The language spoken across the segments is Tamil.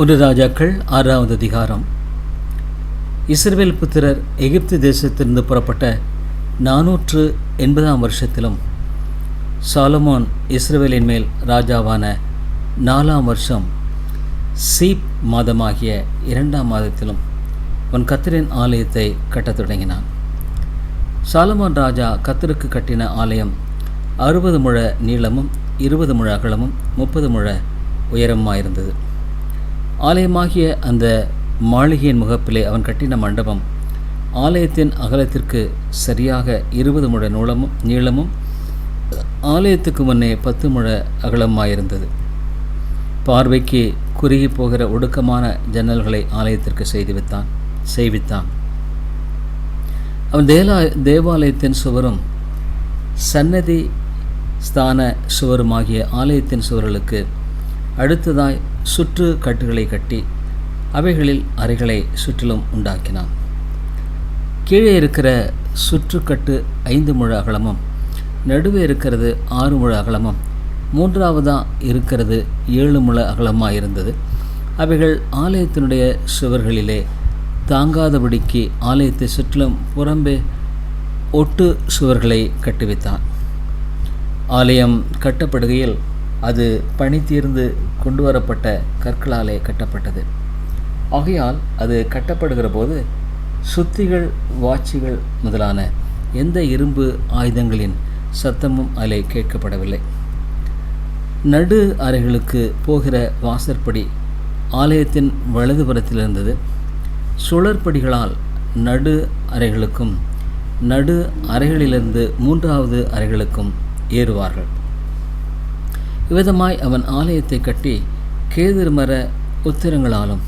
ஒன்று ராஜாக்கள் ஆறாவது அதிகாரம். இஸ்ரவேல் புத்திரர் எகிப்து தேசத்திலிருந்து புறப்பட்ட நாநூற்று எண்பதாம் வருஷத்திலும் சாலமோன் இஸ்ரேலின் மேல் ராஜாவான நாலாம் வருஷம் சீப் மாதமாகிய இரண்டாம் மாதத்திலும் உன் கத்தரின் ஆலயத்தை கட்டத் தொடங்கினான். சாலமோன் ராஜா கத்தருக்கு கட்டின ஆலயம் அறுபது முழ நீளமும் இருபது முழ அகலமும் முப்பது முழ உயரமாயிருந்தது ஆலயமாகிய அந்த மாளிகையின் முகப்பிலே அவன் கட்டின மண்டபம் ஆலயத்தின் அகலத்திற்கு சரியாக இருபது முழ நூலமும் நீளமும் ஆலயத்துக்கு முன்னே பத்து முழ அகலமாயிருந்தது. பார்வைக்கு குறுகி போகிற ஒடுக்கமான ஜன்னல்களை ஆலயத்திற்கு செய்துவித்தான் செய்வித்தான். அவன் தேலா தேவாலயத்தின் சுவரும் சன்னதி ஸ்தான சுவருமாகிய ஆலயத்தின் சுவர்களுக்கு அடுத்ததாய் சுற்று கட்டுகளை கட்டி அவைகளில் அறைகளை சுற்றிலும் உண்டாக்கினான். கீழே இருக்கிற சுற்றுக்கட்டு ஐந்து முழ அகலமும் நடுவே இருக்கிறது ஆறு முழ அகலமும் மூன்றாவதாக இருக்கிறது ஏழு முழ அகலமாக இருந்தது அவைகள் ஆலயத்தினுடைய சுவர்களிலே தாங்காதபடிக்கு ஆலயத்தை சுற்றிலும் புறம்பே ஒட்டு சுவர்களை கட்டுவித்தான். ஆலயம் கட்டப்படுகையில் அது பனித்தீர்ந்து கொண்டு வரப்பட்ட கற்களாலே கட்டப்பட்டது. ஆகையால் அது கட்டப்படுகிற போது சுத்திகள் வாட்சிகள் முதலான எந்த இரும்பு ஆயுதங்களின் சத்தமும் அலை கேட்கப்படவில்லை. நடு அறைகளுக்கு போகிற வாசற்படி ஆலயத்தின் வலதுபுறத்தில் இருந்தது சுழற்படிகளால் நடு அறைகளுக்கும் நடு அறைகளிலிருந்து மூன்றாவது அறைகளுக்கும் ஏறுவார்கள். இவ்விதமாய் அவன் ஆலயத்தை கட்டி கேதுரு மர உத்திரங்களாலும்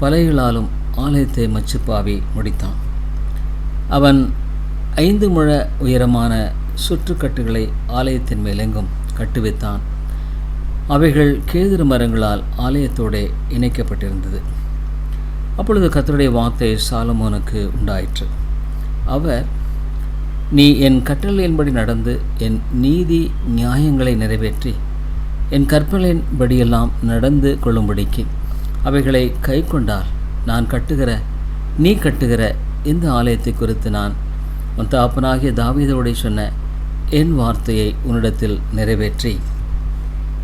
பலைகளாலும் ஆலயத்தை மச்சுப்பாவி முடித்தான். அவன் ஐந்து முழ உயரமான சுற்றுக்கட்டுகளை ஆலயத்தின் மேலெங்கும் கட்டுவித்தான் அவைகள் கேதுரு மரங்களால் ஆலயத்தோடு இணைக்கப்பட்டிருந்தது. அப்பொழுது கத்தருடைய வார்த்தை சாலமோனுக்கு உண்டாயிற்று. அவர் நீ என் கட்டளையின்படி நடந்து என் நீதி நியாயங்களை நிறைவேற்றி என் கற்பனையின்படியெல்லாம் நடந்து கொள்ளும்படிக்கு அவைகளை கை கொண்டால் நான் கட்டுகிற நீ கட்டுகிற இந்த ஆலயத்தை குறித்து நான் உன் தாப்பனாகிய தாவீதோடை சொன்ன என் வார்த்தையை உன்னிடத்தில் நிறைவேற்றி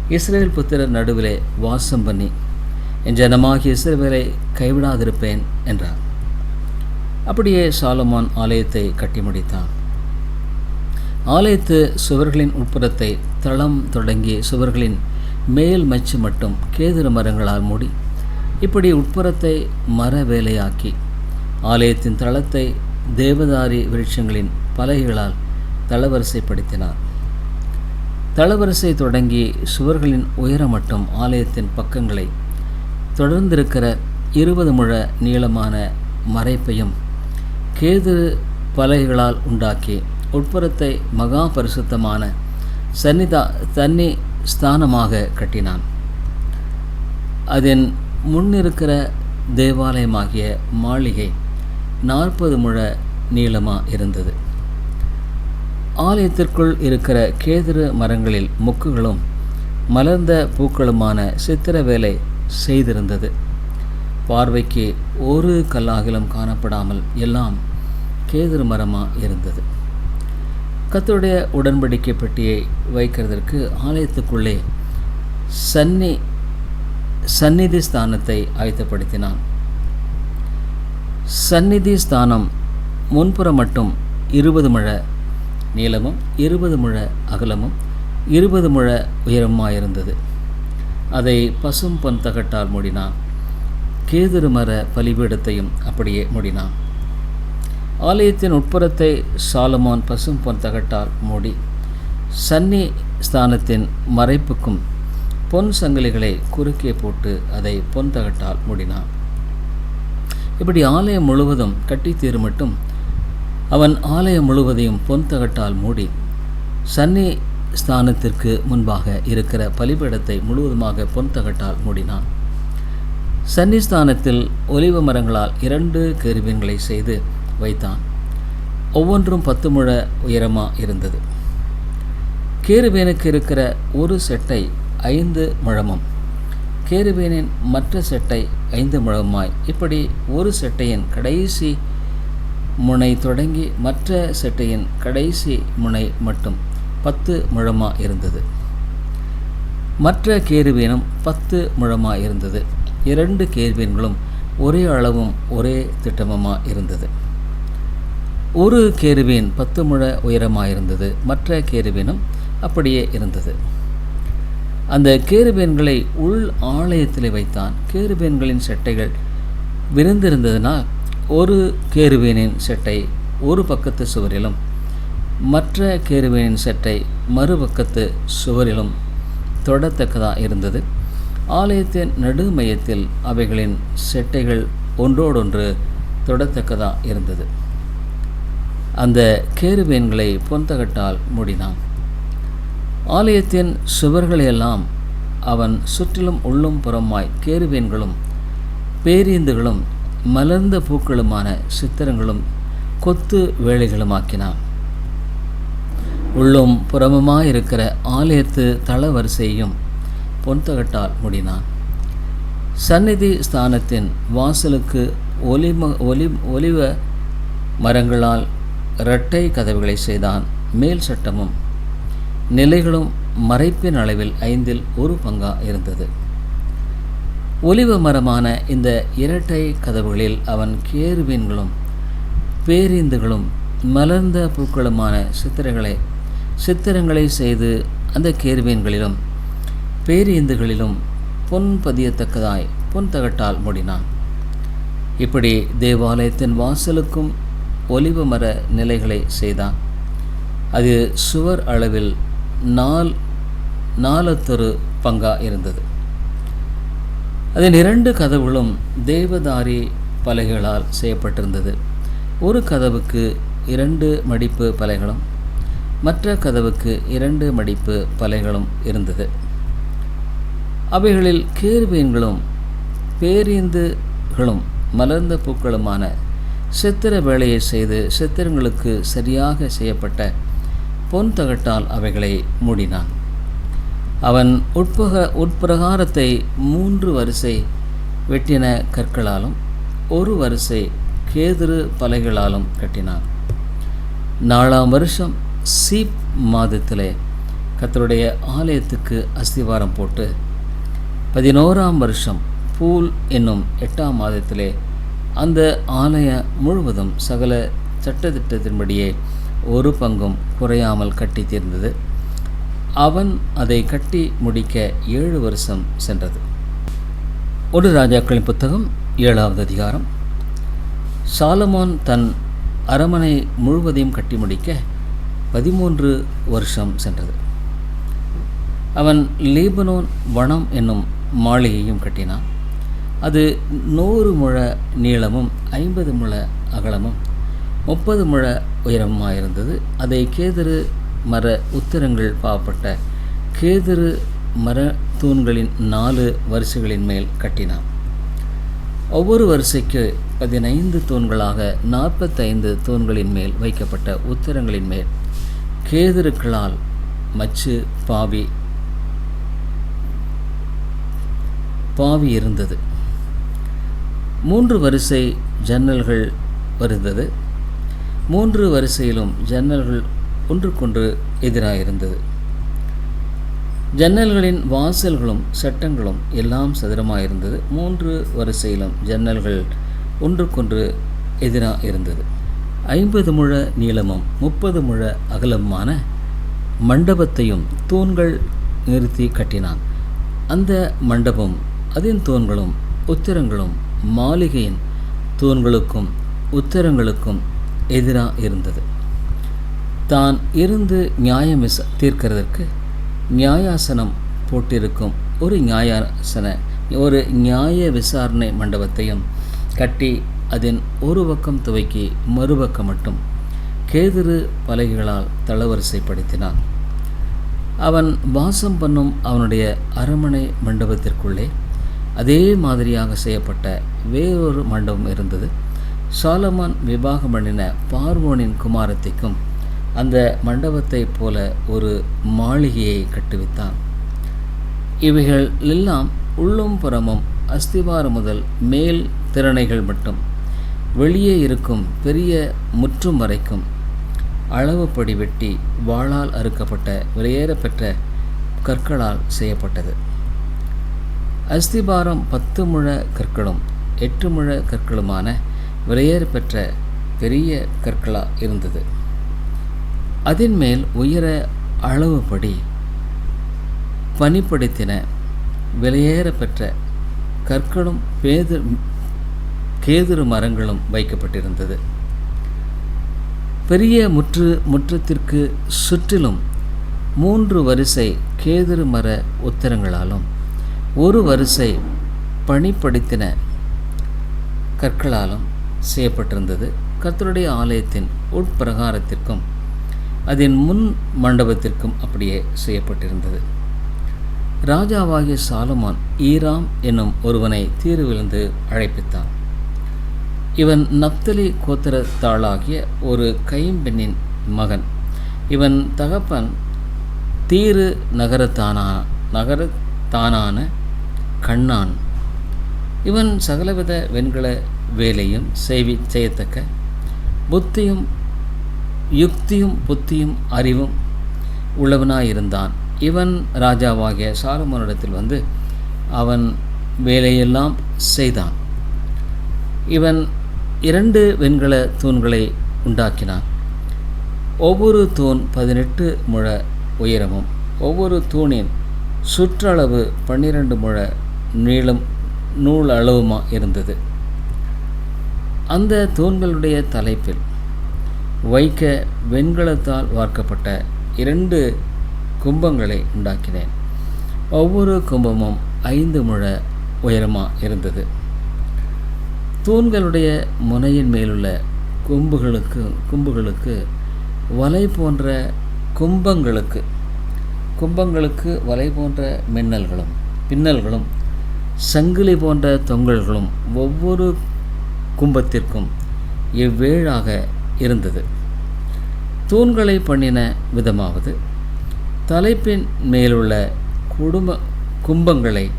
இஸ்ரேல் புத்திரர் நடுவிலே வாசம் பண்ணி என் ஜனமாகிய இஸ்ரவேலை கைவிடாதிருப்பேன் என்றார். அப்படியே சாலமான் ஆலயத்தை கட்டி முடித்தான். ஆலயத்து சுவர்களின் உட்புறத்தை தளம் தொடங்கி சுவர்களின் மேல் மச்சு மட்டும் கேதுரு மரங்களால் மூடி இப்படி உட்புறத்தை மர வேலையாக்கி ஆலயத்தின் தளத்தை தேவதாரி விருட்சங்களின் பலகைகளால் தளவரிசைப்படுத்தினார். தளவரிசை தொடங்கி சுவர்களின் உயரம் மட்டும் ஆலயத்தின் பக்கங்களை தொடர்ந்திருக்கிற இருபது முழ நீளமான மறைப்பையும் கேது பலகைகளால் உண்டாக்கி உட்புறத்தை மகா பரிசுத்தமான சன்னிதா தண்ணி ஸ்தானமாக கட்டினான். அதன் முன்னிருக்கிற தேவாலயமாகிய மாளிகை நாற்பது முழ நீளமாக இருந்தது. ஆலயத்திற்குள் இருக்கிற கேதுரு மரங்களில் மொக்குகளும் மலர்ந்த பூக்களுமான சித்திர வேலை செய்திருந்தது. பார்வைக்கு ஒரு கல்லாகிலும் காணப்படாமல் எல்லாம் கேதுரு மரமாக இருந்தது. கத்தருடைய உடன்படிக்கை பெட்டியை வைக்கிறதற்கு ஆலயத்துக்குள்ளே சன்னி சந்நிதி ஸ்தானத்தை ஆயத்தப்படுத்தினான். சந்நிதி ஸ்தானம் முன்புறம் மட்டும் இருபது முழ நீளமும் இருபது முழ அகலமும் இருபது முழ உயரமாக இருந்தது அதை பசும் பொன் தகட்டால் மூடினான். கேதுரு மர பலிபீடத்தையும் அப்படியே மூடினான். ஆலயத்தின் உட்புறத்தை சாலமோன் பசும் பொன் தகட்டால் மூடி சன்னி ஸ்தானத்தின் மறைப்புக்கும் பொன் சங்கிலிகளை குறுக்கே போட்டு அதை பொன் தகட்டால் மூடினான். இப்படி ஆலயம் முழுவதும் கட்டி தீருமட்டும் அவன் ஆலயம் முழுவதையும் பொன் தகட்டால் மூடி சன்னி ஸ்தானத்திற்கு முன்பாக இருக்கிற பலிபீடத்தை முழுவதுமாக பொன் தகட்டால் மூடினான். சன்னிஸ்தானத்தில் ஒலிவ மரங்களால் இரண்டு கெருபீன்களை செய்து வைத்தான். ஒவ்வொன்றும் பத்து முழ உயரமாக இருந்தது. கேருபேனுக்கு இருக்கிற ஒரு செட்டை ஐந்து முழமும் கேருவேனின் மற்ற செட்டை ஐந்து முழமாய் இப்படி ஒரு செட்டையின் கடைசி முனை தொடங்கி மற்ற செட்டையின் கடைசி முனை மட்டும் பத்து முழமா இருந்தது. மற்ற கேருவேனும் பத்து முழமா இருந்தது. இரண்டு கேருவீன்களும் ஒரே அளவும் ஒரே திட்டமமாக இருந்தது. ஒரு கேருவீன் பத்து முழ உயரமாக இருந்தது மற்ற கேருவினும் அப்படியே இருந்தது. அந்த கேருபேன்களை உள் ஆலயத்தில் வைத்தான். கேருபேன்களின் செட்டைகள் விரிந்திருந்ததினால் ஒரு கேருவேனின் செட்டை ஒரு பக்கத்து சுவரிலும் மற்ற கேருவேனின் செட்டை மறுபக்கத்து சுவரிலும் தொடத்தக்கதாக இருந்தது. ஆலயத்தின் நடு மையத்தில் அவைகளின் செட்டைகள் ஒன்றோடொன்று தொடத்தக்கதாக இருந்தது. அந்த கேருவேன்களை பொந்தகட்டால் மூடினான். ஆலயத்தின் சுவர்களையெல்லாம் அவன் சுற்றிலும் உள்ளும் புறமாய் கேருவேன்களும் பேரீந்துகளும் மலர்ந்த பூக்களுமான சித்திரங்களும் கொத்து வேலைகளுமாக்கினான். உள்ளும் புறமுமாயிருக்கிற ஆலயத்து தளவரிசையும் பொன்தகட்டால் மூடினான். சந்நிதி ஸ்தானத்தின் வாசலுக்கு ஒலிம ஒலி ஒலிவ மரங்களால் இரட்டை கதவுகளை செய்தான் மேல் சட்டமும் நிலைகளும் மறைப்பின் அளவில் ஐந்தில் ஒரு பங்கா இருந்தது. ஒலிவு மரமான இந்த இரட்டை கதவுகளில் அவன் கேருவீன்களும் பேரிந்துகளும் மலர்ந்த பூக்களுமான சித்திரங்களை சித்திரங்களை செய்து அந்த கேருவீன்களிலும் பேரிந்துகளிலும் பொன் பதியத்தக்கதாய் பொன் தகட்டால் மூடினான். இப்படி தேவாலயத்தின் வாசலுக்கும் ஒலிவ மர நிலைகளை செய்தான். அது சுவர் அளவில் நால் நாலத்தொரு பங்கா இருந்தது. அதன் இரண்டு கதவுகளும் தேவதாரி பலகைகளால் செய்யப்பட்டிருந்தது. ஒரு கதவுக்கு இரண்டு மடிப்பு பலைகளும் மற்ற கதவுக்கு இரண்டு மடிப்பு பலைகளும் இருந்தது. அவைகளில் கேர்வீன்களும் பேரீந்துகளும் மலர்ந்த பூக்களுமான சித்திர வேலையை செய்து சித்திரங்களுக்கு சரியாக செய்யப்பட்ட பொன் தகட்டால் அவைகளை மூடினான். அவன் உட்பக உட்பிரகாரத்தை மூன்று வரிசை வெட்டின கற்களாலும் ஒரு வரிசை கேதுரு பலைகளாலும் கட்டினான். நாலாம் வருஷம் சீப் மாதத்திலே கத்தருடைய ஆலயத்துக்கு அஸ்திவாரம் போட்டு பதினோராம் வருஷம் பூல் என்னும் எட்டாம் மாதத்திலே அந்த ஆலயம் முழுவதும் சகல சட்டத்திட்டத்தின்படியே ஒரு பங்கும் குறையாமல் கட்டி தீர்ந்தது. அவன் அதை கட்டி முடிக்க ஏழு வருஷம் சென்றது. ஒரு ராஜாக்களின் புத்தகம் ஏழாவது அதிகாரம். சாலமோன் தன் அரமனை முழுவதையும் கட்டி முடிக்க பதிமூன்று வருஷம் சென்றது. அவன் லீபனோன் வனம் என்னும் மாளிகையும் கட்டினான். அது நூறு முழ நீளமும் ஐம்பது முழ அகலமும் முப்பது முழ உயரமாக இருந்தது அதை கேதுரு மர உத்திரங்கள் பாவப்பட்ட கேதுரு மர தூண்களின் நாலு வரிசைகளின் மேல் கட்டினான். ஒவ்வொரு வரிசைக்கு பதினைந்து தூண்களாக நாற்பத்தைந்து தூண்களின் மேல் வைக்கப்பட்ட உத்திரங்களின் மேல் கேதுருக்களால் மச்சு பாவி பாவி இருந்தது. மூன்று வரிசை ஜன்னல்கள் வருந்தது. மூன்று வரிசையிலும் ஜன்னல்கள் ஒன்றுக்கொன்று எதிராக இருந்தது ஜன்னல்களின் வாசல்களும் சட்டங்களும் எல்லாம் சதுரமாக இருந்தது மூன்று வரிசையிலும் ஜன்னல்கள் ஒன்றுக்கொன்று எதிராக இருந்தது ஐம்பது முழ நீளமும் முப்பது முழ அகலமான மண்டபத்தையும் தூண்கள் நிறுத்தி கட்டினான். அந்த மண்டபம் அதன் தூண்களும் உத்திரங்களும் மாளிகையின் தூண்களுக்கும் உத்தரங்களுக்கும் எதிராக இருந்தது. தான் இருந்து நியாயம் தீர்க்கிறதற்கு நியாயாசனம் போட்டிருக்கும் ஒரு நியாயாசன ஒரு நியாய விசாரணை மண்டபத்தையும் கட்டி அதன் ஒரு பக்கம் துவக்கி மறுபக்கம் மட்டும் கேதுரு பலகைகளால் தளவரிசைப்படுத்தினான். அவன் வாசம் பண்ணும் அவனுடைய அரமனை மண்டபத்திற்குள்ளே அதே மாதிரியாக செய்யப்பட்ட வேறொரு மண்டபம் இருந்தது. சாலமான் விவாகம் பண்ணின பார்வோனின் குமாரத்திக்கும் அந்த மண்டபத்தைப் போல ஒரு மாளிகையை கட்டுவித்தான். இவைகள் எல்லாம் உள்ளும் புறமும் அஸ்திவாரம் முதல் மேல் திறனைகள் மட்டும். வெளியே இருக்கும் பெரிய முற்றும் வரைக்கும் அளவுப்படி வெட்டி வாளால் அறுக்கப்பட்ட வெளியேறப்பெற்ற கற்களால் செய்யப்பட்டது. அஸ்திபாரம் பத்து முழ கற்களும் எட்டு முழ கற்களுமான விலையேற பெற்ற பெரிய கற்களா இருந்தது. அதன் மேல் உயர அளவுப்படி பனிப்படுத்தின விலையேற பெற்ற கற்களும் பேது கேதுரு மரங்களும் வைக்கப்பட்டிருந்தது. பெரிய முற்று முற்றத்திற்கு சுற்றிலும் மூன்று வரிசை கேதுரு மர உத்தரங்களாலும் ஒரு வரிசை பணிப்படுத்தின கற்களாலும் செய்யப்பட்டிருந்தது. கர்த்தருடைய ஆலயத்தின் உட்பிரகாரத்திற்கும் அதன் முன் மண்டபத்திற்கும் அப்படியே செய்யப்பட்டிருந்தது. ராஜாவாகிய சாலமான் ஈராம் என்னும் ஒருவனை தீர்விலிருந்து அழைப்பித்தான். இவன் நப்தலி கோத்திரத்தாளாகிய ஒரு கைம்பெண்ணின் மகன். இவன் தகப்பன் தீரு நகரத்தானா நகரத்தானான கண்ணான். இவன் சகலவித வெண்கல வேலையும் செய்வி செய்யத்தக்க புத்தியும் யுக்தியும் புத்தியும் அறிவும் உள்ளவனாயிருந்தான். இவன் ராஜாவாகிய சாலமோனிடத்தில் வந்து அவன் வேலையெல்லாம் செய்தான். இவன் இரண்டு வெண்கல தூண்களை உண்டாக்கினான். ஒவ்வொரு தூண் பதினெட்டு முழ உயரமும் ஒவ்வொரு தூணின் சுற்றளவு பன்னிரண்டு முழ நீளம் நூல் அளவுமா இருந்தது. அந்த தூண்களுடைய தலைப்பில் வைக்க வெண்கலத்தால் வார்க்கப்பட்ட இரண்டு கும்பங்களை உண்டாக்கினேன். ஒவ்வொரு கும்பமும் ஐந்து முழ உயரமாக இருந்தது. தூண்களுடைய முனையின் மேலுள்ள கொம்புகளுக்கு கும்புகளுக்கு வலை போன்ற கும்பங்களுக்கு கும்பங்களுக்கு வலை போன்ற மின்னல்களும் பின்னல்களும் சங்கிலி போன்ற தொங்கல்களும் ஒவ்வொரு கும்பத்திற்கும் எவ்வேழாக இருந்தது. தூண்களை பண்ணின விதமாவது தலைப்பின் மேலுள்ள குடும்ப கும்பங்களை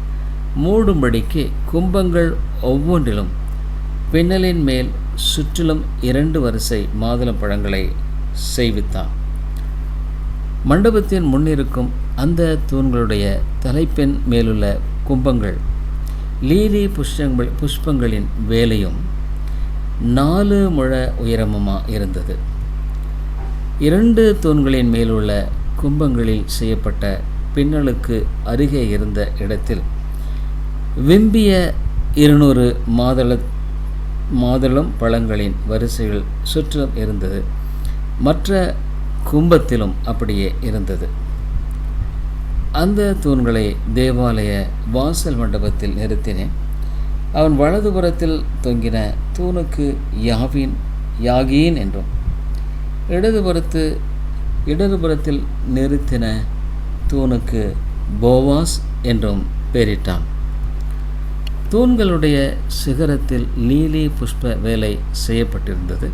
மூடும்படிக்கு கும்பங்கள் ஒவ்வொன்றிலும் பின்னலின் மேல் சுற்றிலும் இரண்டு வரிசை மாதுளம் பழங்களை செய்வித்தான். மண்டபத்தின் முன்னிருக்கும் அந்த தூண்களுடைய தலைப்பின் மேலுள்ள கும்பங்கள் லீலி புஷ்பங்கள் புஷ்பங்களின் வேலையும் நாலு முழ உயரமுமா இருந்தது. இரண்டு தூண்களின் மேலுள்ள கும்பங்களில் செய்யப்பட்ட பின்னலுக்கு அருகே இருந்த இடத்தில் விம்பிய இருநூறு மாதள மாதளம் பழங்களின் வரிசைகள் சுற்றும் இருந்தது. மற்ற கும்பத்திலும் அப்படியே இருந்தது. அந்த தூண்களை தேவாலய வாசல் மண்டபத்தில் நிறுத்தினேன். அவன் வலதுபுறத்தில் தொங்கின தூணுக்கு யாவின் யாகீன் என்றும் இடதுபுறத்து இடதுபுறத்தில் நிறுத்தின தூணுக்கு போவாஸ் என்றும் பெயரிட்டான். தூண்களுடைய சிகரத்தில் நீலி புஷ்ப வேலை செய்யப்பட்டிருந்தது.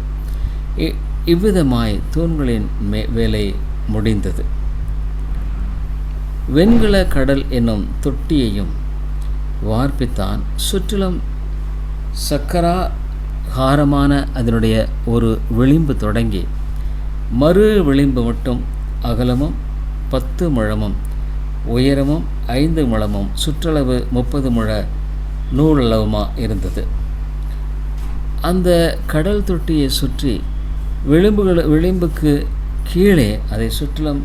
இ- இவ்விதமாய் தூண்களின் மே வேலை முடிந்தது. வெண்கல கடல் என்னும் தொட்டியையும் வார்ப்பித்தான். சுற்றிலும் சக்கரா ஹாரமான அதனுடைய ஒரு விளிம்பு தொடங்கி மறு விளிம்பு மட்டும் அகலமும் பத்து முழமும் உயரமும் ஐந்து முழமும் சுற்றளவு முப்பது முழ நூலளவுமா இருந்தது. அந்த கடல் தொட்டியை சுற்றி விளிம்புகள் விளிம்புக்கு கீழே அதை சுற்றிலும்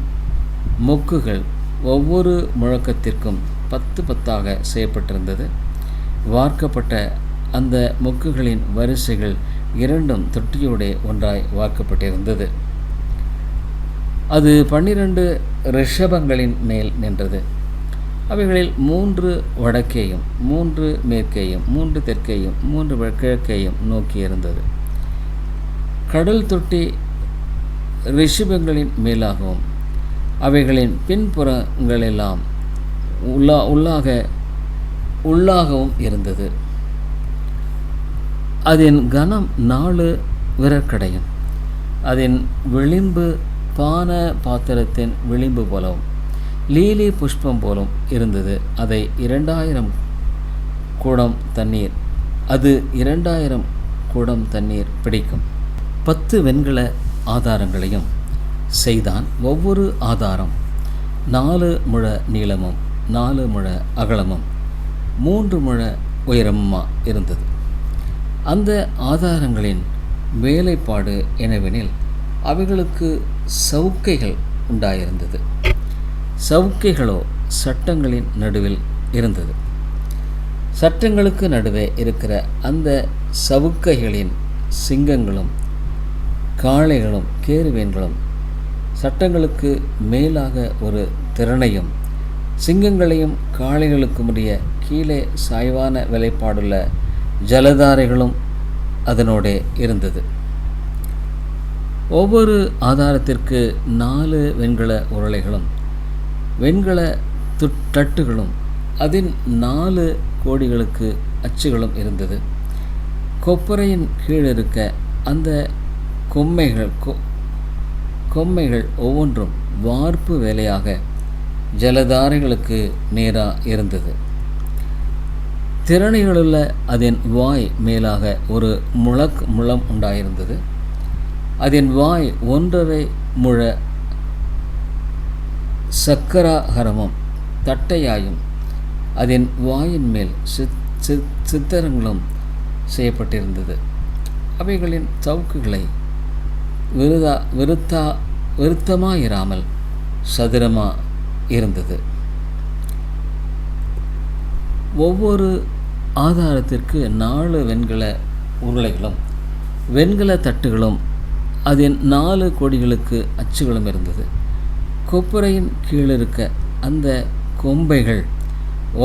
மொக்குகள் ஒவ்வொரு முழக்கத்திற்கும் பத்து பத்தாக செய்யப்பட்டிருந்தது. வார்க்கப்பட்ட அந்த மொக்குகளின் வரிசைகள் இரண்டும் தொட்டியோடே ஒன்றாய் வார்க்கப்பட்டிருந்தது. அது பன்னிரண்டு ரிஷபங்களின் மேல் நின்றது. அவைகளில் மூன்று வடக்கேயும் மூன்று மேற்கேயும் மூன்று தெற்கேயும் மூன்று கிழக்கேயும் நோக்கி இருந்தது. கடல் தொட்டி ரிஷபங்களின் மேலாகவும் அவைகளின் பின்புறங்களெல்லாம் உள்ளா உள்ளாக உள்ளாகவும் இருந்தது. அதன் கனம் நாலு விரற்கடையும். அதன் விளிம்பு பான பாத்திரத்தின் விளிம்பு போலவும் லீலி புஷ்பம் போலும் இருந்தது. அதை இரண்டாயிரம் குடம் தண்ணீர் அது இரண்டாயிரம் குடம் தண்ணீர் பிடிக்கும். பத்து வெண்கல ஆதாரங்களையும் செய்தான் ஒவ்வொரு ஆதாரம். நாலு முழ நீளமும் நாலு முழ அகலமும் மூன்று முழ உயரமுமா இருந்தது. அந்த ஆதாரங்களின் வேலைப்பாடு எனவெனில் அவைகளுக்கு சவுக்கைகள் உண்டாயிருந்தது. சவுக்கைகளோ சட்டங்களின் நடுவில் இருந்தது. சட்டங்களுக்கு நடுவே இருக்கிற அந்த சவுக்கைகளின் சிங்கங்களும் காளைகளும் கேருவேன்களும் சட்டங்களுக்கு மேலாக ஒரு திறனையும் சிங்கங்களையும் காளைகளுக்குமுடைய கீழே சாய்வான வேலைப்பாடுள்ள ஜலதாரைகளும் அதனோடே இருந்தது. ஒவ்வொரு ஆதாரத்திற்கு நாலு வெண்கல உருளைகளும் வெண்கல தட்டுகளும் அதன் நாலு கோடிகளுக்கு அச்சுகளும் இருந்தது. கொப்பரையின் கீழ் இருக்க அந்த கொம்மைகள் கொ கொம்மைகள் ஒவ்வொன்றும் வார்ப்பு வேலையாக ஜலதாரைகளுக்கு நேராக இருந்தது. திறனைகளுள்ள அதன் வாய் மேலாக ஒரு முழக் முழம் உண்டாயிருந்தது. அதன் வாய் ஒன்றரை முழ சக்கராகரமும் தட்டையாயும் அதன் வாயின் மேல் சித் சித் சித்திரங்களும் செய்யப்பட்டிருந்தது. அவைகளின் சவுக்குகளை விருதா விருத்தா விருத்தமாயிராமல் சதுரமாக இருந்தது. ஒவ்வொரு ஆதாரத்திற்கு நாலு வெண்கல உருளைகளும் வெண்கல தட்டுகளும் அதன் நாலு கொடிகளுக்கு அச்சுகளும் இருந்தது. கொப்பரையின் கீழிருக்க அந்த கொம்பைகள்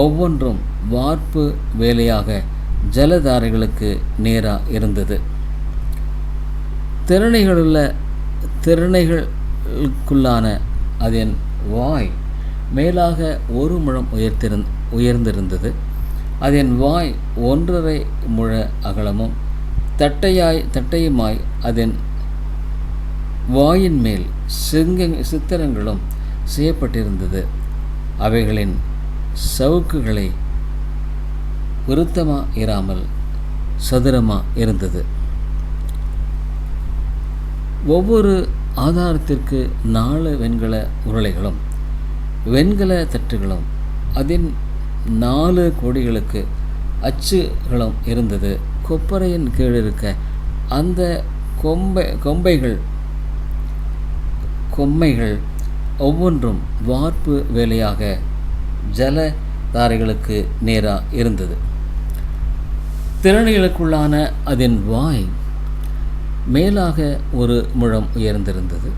ஒவ்வொன்றும் வார்ப்பு வேலையாக ஜலதாரைகளுக்கு நேராக இருந்தது. திறனைகளுள்ள திறனைகளுக்குள்ளான அதன் வாய் மேலாக ஒரு முழம் உயர்த்திருந் உயர்ந்திருந்தது. அதன் வாய் ஒன்றரை முழ அகலமும் தட்டையாய் தட்டையுமாய் அதன் வாயின் மேல் சிங்க சித்திரங்களும் செய்யப்பட்டிருந்தது. அவைகளின் சவுக்குகளை விருத்தமாக இராமல் சதுரமாக இருந்தது. ஒவ்வொரு ஆதாரத்திற்கு நாலு வெண்கல உருளைகளும் வெண்கல தட்டுகளும் அதன் நாலு கோடிகளுக்கு அச்சுகளும் இருந்தது. கொப்பரையின் கீழ் இருக்க அந்த கொம்பை கொம்பைகள் கொம்மைகள் ஒவ்வொன்றும் வார்ப்பு வேலையாக ஜலதாரைகளுக்கு நேராக இருந்தது. திறனைகளுக்குள்ளான அதன் வாய் மேலாக ஒரு முழம் உயர்ந்திருந்தது.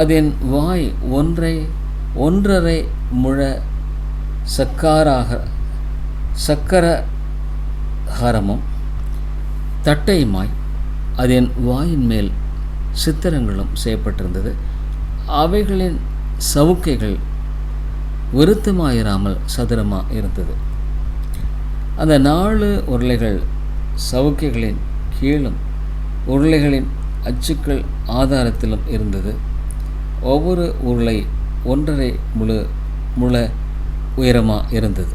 அதன் வாய் ஒன்றை ஒன்றரை முழ சக்காராக சக்கரஹாரமும் தட்டையுமாய் அதன் வாயின் மேல் சித்திரங்களும் செய்யப்பட்டிருந்தது. அவைகளின் சவுக்கைகள் விருத்தமாயிராமல் சதுரமாக இருந்தது. அந்த நாலு உருளைகள் சவுக்கைகளின் கீழும் உருளைகளின் அச்சுக்கள் ஆதாரத்திலும் இருந்தது. ஒவ்வொரு உருளை ஒன்றரை முழு முழ உயரமாக இருந்தது.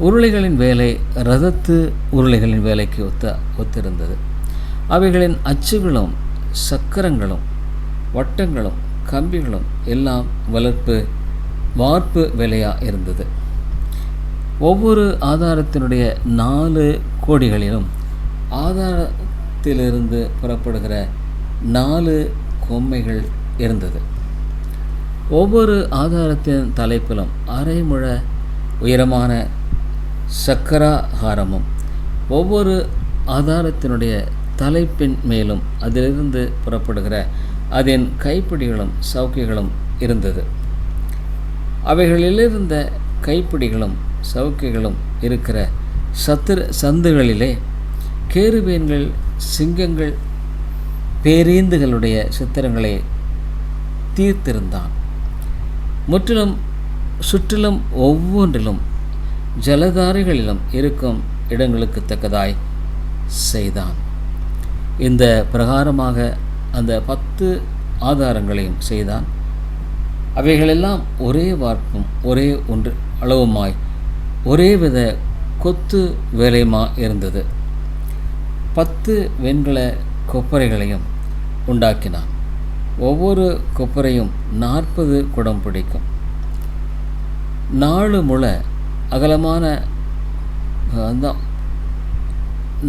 உருளைகளின் வேலை ரதத்து உருளைகளின் வேலைக்கு ஒத்த ஒத்திருந்தது. அவைகளின் அச்சுகளும் சக்கரங்களும் வட்டங்களும் கம்பிகளும் எல்லாம் வளர்ப்பு வார்ப்பு வேலையாக இருந்தது. ஒவ்வொரு ஆதாரத்தினுடைய நாலு கோடிகளிலும் ஆதார முகத்திலிருந்து புறப்படுகிற நாலு கொம்மைகள் இருந்தது. ஒவ்வொரு ஆதாரத்தின் தலைப்பிலும் அரை முழ உயரமான சக்கராகாரமும் ஒவ்வொரு ஆதாரத்தினுடைய தலைப்பின் மேலும் அதிலிருந்து புறப்படுகிற அதன் கைப்பிடிகளும் சவுக்கைகளும் இருந்தது. அவைகளிலிருந்த கைப்பிடிகளும் சவுக்கைகளும் இருக்கிற சத்துரு சந்துகளிலே கேருபீன்கள் சிங்கங்கள் பேரேந்துகளுடைய சித்திரங்களை தீர்த்திருந்தான். முற்றிலும் சுற்றிலும் ஒவ்வொன்றிலும் ஜலதாரைகளிலும் இருக்கும் இடங்களுக்கு தக்கதாய் செய்தான். இந்த பிரகாரமாக அந்த பத்து ஆதாரங்களையும் செய்தான். அவைகளெல்லாம் ஒரே வார்ப்பும் ஒரே ஒன்று அளவுமாய் ஒரே வித கொத்து வேலையுமா இருந்தது. பத்து வெண்கல கொப்பரைகளையும் உண்டாக்கினான். ஒவ்வொரு கொப்பரையும் நாற்பது குடம் பிடிக்கும். நாலு முளை அகலமான அந்த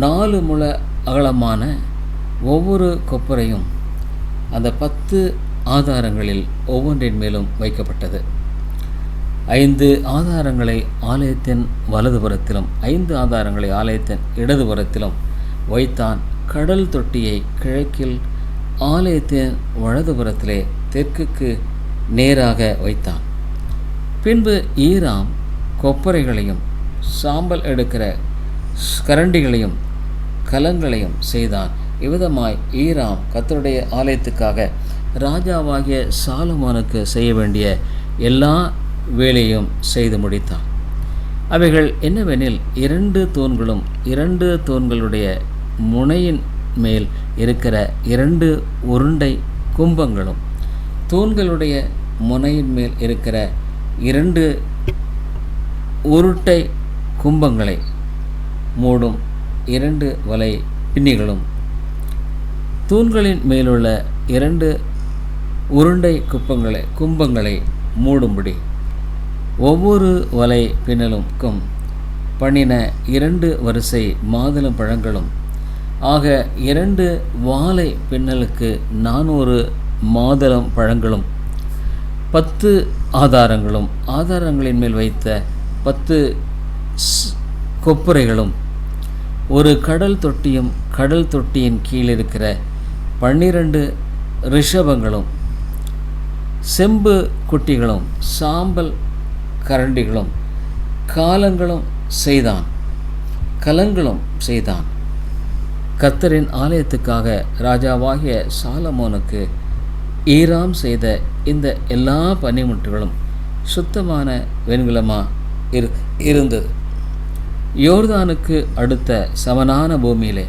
நாலு முளை அகலமான ஒவ்வொரு கொப்பரையும் அந்த பத்து ஆதாரங்களில் ஒவ்வொன்றின் மேலும் வைக்கப்பட்டது. ஐந்து ஆதாரங்களை ஆலயத்தின் வலதுபுறத்திலும் ஐந்து ஆதாரங்களை ஆலயத்தின் இடதுபுறத்திலும் வைத்தான் கடல் தொட்டியை கிழக்கில் ஆலயத்தின் வலதுபுறத்திலே தெற்குக்கு நேராக வைத்தான். பின்பு ஈராம் கொப்பரைகளையும் சாம்பல் எடுக்கிற கரண்டிகளையும் கலங்களையும் செய்தான். இவ்விதமாய் ஈராம் கத்தருடைய ஆலயத்துக்காக ராஜாவாகிய சாலமோனுக்கு செய்ய வேண்டிய எல்லா வேலையும் செய்து முடித்தான். அவைகள் என்னவெனில் இரண்டு தூண்களும் இரண்டு தூண்களுடைய முனையின் மேல் இருக்கிற இரண்டு உருண்டை கும்பங்களும் தூண்களுடைய முனையின் மேல் இருக்கிற இரண்டு உருட்டை கும்பங்களை மூடும் இரண்டு வலை பின்னிகளும். தூண்களின் மேலுள்ள இரண்டு உருண்டை குப்பங்களை கும்பங்களை மூடும்படி ஒவ்வொரு வலை பின்னலுக்கும் பண்ணின இரண்டு வரிசை மாதுளம் பழங்களும் ஆக இரண்டு வாழை பின்னலுக்கு நானூறு மாதுளம் பழங்களும் பத்து ஆதாரங்களும் ஆதாரங்களின் மேல் வைத்த பத்து கொப்புரைகளும் ஒரு கடல் தொட்டியும் கடல் தொட்டியின் கீழ் இருக்கிற பன்னிரண்டு ரிஷபங்களும் செம்பு குட்டிகளும் சாம்பல் கரண்டிகளும் காலங்களும் செய்தான் கலங்களும் செய்தான். கத்தரின் ஆலயத்துக்காக ராஜாவாகிய சாலமோனுக்கு ஈராம் செய்த இந்த எல்லா பனிமுட்டுகளும் சுத்தமான வெண்கலமாக இரு இருந்தது. யோர்தானுக்கு அடுத்த சமனான பூமியிலே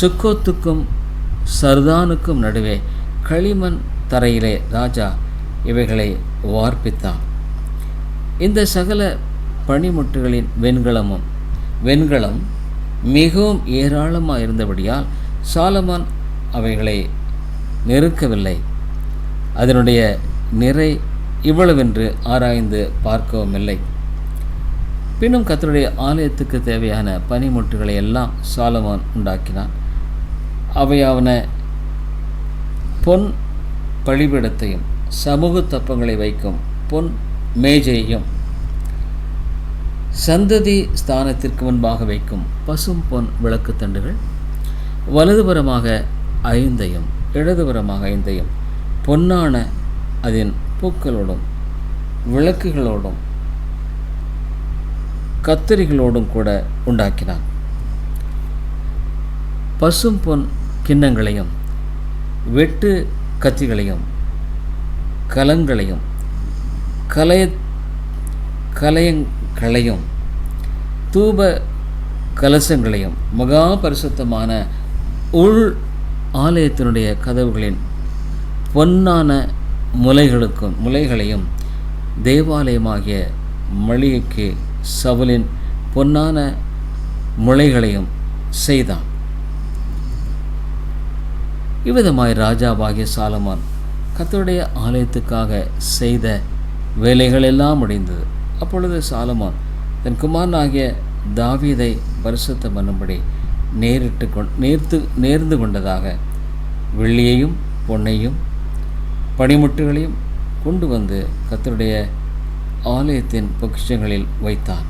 சுக்கோத்துக்கும் சர்தானுக்கும் நடுவே களிமண் தரையிலே ராஜா இவைகளை வார்ப்பித்தான். இந்த சகல பனிமுட்டுகளின் வெண்கலமும் வெண்கலம் மிகவும் ஏராளமாக இருந்தபடியால் சாலமான் அவைகளை நெருக்கவில்லை. அதனுடைய நிறை இவ்வளவென்று ஆராய்ந்து பார்க்கவும் இல்லை பின்னும் கத்தருடைய ஆலயத்துக்கு தேவையான பனிமுட்டுகளை எல்லாம் சாலமான் உண்டாக்கினான். அவையாவன பொன் பழிபிடத்தையும் சமூக தப்பங்களை வைக்கும் பொன் மேஜையும் சந்ததி ஸ்தானத்திற்கு முன்பாக வைக்கும் பசும் பொன் விளக்குத்தண்டுகள் வலதுபுறமாக ஐந்தையும் இடதுபுறமாக ஐந்தையும் பொன்னான அதன் பூக்களோடும் விளக்குகளோடும் கத்தரிகளோடும் கூட உண்டாக்கினான். பசும் பொன் கிண்ணங்களையும் வெட்டு கத்திகளையும் கலங்களையும் கலைய கலையங்களையும் தூப கலசங்களையும் மகா பரிசுத்தமான உள் ஆலயத்தினுடைய கதவுகளின் பொன்னான முலைகளுக்கும் முலைகளையும் தேவாலயமாகிய மளிகைக்கு சவுலின் பொன்னான முளைகளையும் செய்தான். இவ்விதமாய் ராஜாவாகிய சாலமான் கத்தருடைய ஆலயத்துக்காக செய்த வேலைகள் எல்லாம் முடிந்தது. அப்பொழுது சாலமான் தன் குமாரனாகிய தாவீதை பரிசுத்தம் பண்ணும்படி நேரிட்டு கொண் நேர்த்து நேர்ந்து கொண்டதாக வெள்ளியையும் பொன்னையும் பனிமுட்டுகளையும் கொண்டு வந்து கத்தருடைய ஆலயத்தின் பொக்கிஷங்களில் வைத்தான்.